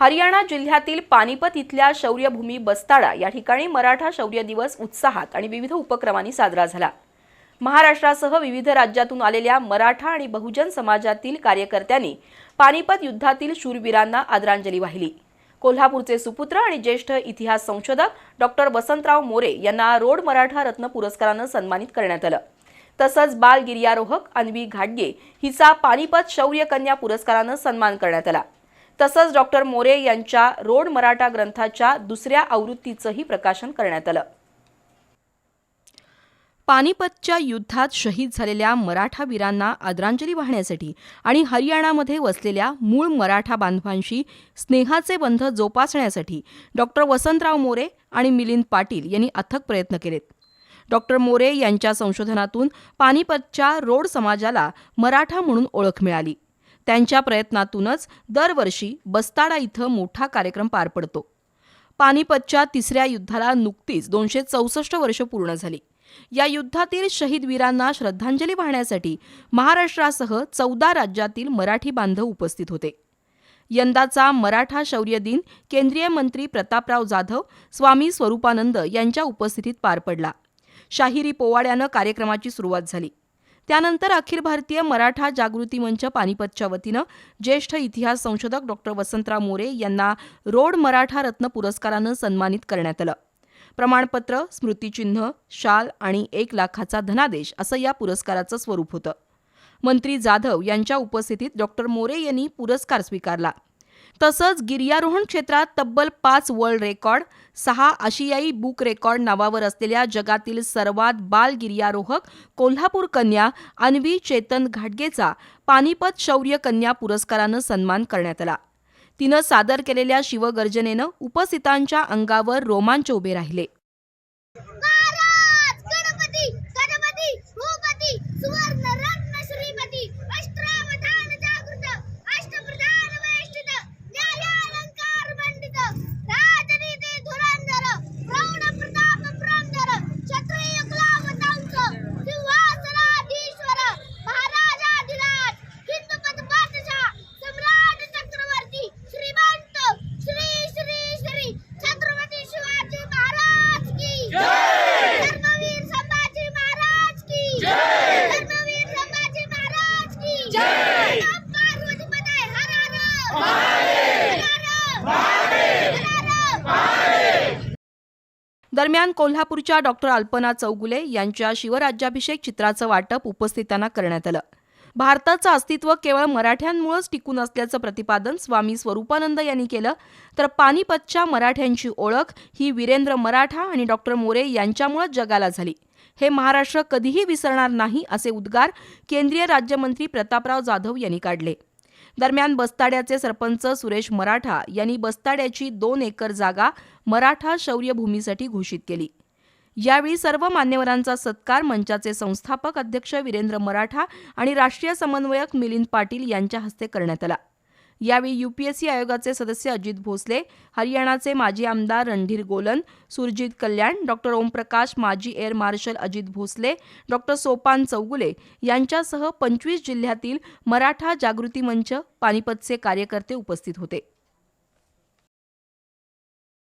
हरियाणा जिल्ह्यातील पानिपत इथल्या शौर्यभूमी बस्ताडा या ठिकाणी मराठा शौर्य दिवस उत्साहात आणि विविध उपक्रमांनी साजरा झाला. महाराष्ट्रासह विविध राज्यातून आलेल्या मराठा आणि बहुजन समाजातील कार्यकर्त्यांनी पानिपत युद्धातील शूरवीरांना आदरांजली वाहिली. कोल्हापूरचे सुपुत्र आणि ज्येष्ठ इतिहास संशोधक डॉक्टर वसंतराव मोरे यांना रोड मराठा रत्न पुरस्कारानं सन्मानित करण्यात आलं. तसंच बाल गिर्यारोहक अन्वी घाटगे हिचा पानिपत शौर्य कन्या पुरस्कारानं सन्मान करण्यात आला. तसंच डॉक्टर मोरे यांच्या रोड मराठा ग्रंथाच्या दुसऱ्या आवृत्तीचंही प्रकाशन करण्यात आलं. पानिपतच्या युद्धात शहीद झालेल्या मराठा वीरांना आदरांजली वाहण्यासाठी आणि हरियाणामध्ये वसलेल्या मूळ मराठा बांधवांशी स्नेहाचे बंध जोपासण्यासाठी डॉक्टर वसंतराव मोरे आणि मिलिंद पाटील यांनी अथक प्रयत्न केलेत. डॉक्टर मोरे यांच्या संशोधनातून पानिपतच्या रोड समाजाला मराठा म्हणून ओळख मिळाली. त्यांच्या प्रयत्नातूनच दरवर्षी बस्ताडा इथं मोठा कार्यक्रम पार पडतो. पानिपतच्या तिसऱ्या युद्धाला नुकतीच दोनशे चौसष्ट वर्ष पूर्ण झाली. या युद्धातील शहीद वीरांना श्रद्धांजली वाहण्यासाठी महाराष्ट्रासह चौदा राज्यातील मराठी बांधव उपस्थित होते. यंदाचा मराठा शौर्य दिन केंद्रीय मंत्री प्रतापराव जाधव स्वामी स्वरूपानंद यांच्या उपस्थितीत पार पडला. शाहिरी पोवाड्यानं कार्यक्रमाची सुरुवात झाली. त्यानंतर अखिल भारतीय मराठा जागृती मंच पानिपतच्या वतीनं ज्येष्ठ इतिहास संशोधक डॉक्टर वसंतराव मोरे यांना रोड मराठा रत्न पुरस्कारानं सन्मानित करण्यात आलं. प्रमाणपत्र स्मृतिचिन्ह शाल आणि एक लाखाचा धनादेश असं या पुरस्काराचं स्वरूप होतं. मंत्री जाधव यांच्या उपस्थितीत डॉक्टर मोरे यांनी पुरस्कार स्वीकारला. तसंच गिर्यारोहण क्षेत्रात तब्बल पाच वर्ल्ड रेकॉर्ड सहा आशियाई बुक रेकॉर्ड नावावर असलेल्या जगातील सर्वात बाल गिर्यारोहक कोल्हापूर कन्या अन्वी चेतन घाटगेचा पानिपत शौर्य कन्या पुरस्कारानं सन्मान करण्यात आला. तिनं सादर केलेल्या शिवगर्जनेनं उपस्थितांच्या अंगावर रोमांच उभे राहिले. दरम्यान कोल्हापूरच्या डॉक्टर अल्पना चौगुले यांच्या शिवराज्याभिषेक चित्राचं वाटप उपस्थितांना करण्यात आलं. भारताचं अस्तित्व केवळ मराठ्यांमुळेच टिकून असल्याचं प्रतिपादन स्वामी स्वरूपानंद यांनी केलं. तर पानिपतच्या मराठ्यांची ओळख ही वीरेंद्र मराठा आणि डॉक्टर मोरे यांच्यामुळेच जगाला झाली. हे महाराष्ट्र कधीही विसरणार नाही असे उद्गार केंद्रीय राज्यमंत्री प्रतापराव जाधव यांनी काढले. दरम्यान बस्ताड्याचे सरपंच सुरेश मराठा यांनी बस्ताड्याची दोन एकर जागा मराठा शौर्यभूमीसाठी घोषित केली. यावेळी सर्व मान्यवरांचा सत्कार मंचाचे संस्थापक अध्यक्ष वीरेंद्र मराठा आणि राष्ट्रीय समन्वयक मिलिंद पाटील यांच्या हस्ते करण्यात आला. यावेळी यूपीएससी आयोगाचे सदस्य अजित भोसले हरियाणाचे माजी आमदार रणधीर गोलन सुरजित कल्याण डॉक्टर ओमप्रकाश माजी air marshal Ajit Bhosale doctor Sopan Chougule यांच्यासह पंचवीस जिल्ह्यातील मराठा जागृती मंच पानिपतचे कार्यकर्ते उपस्थित होते.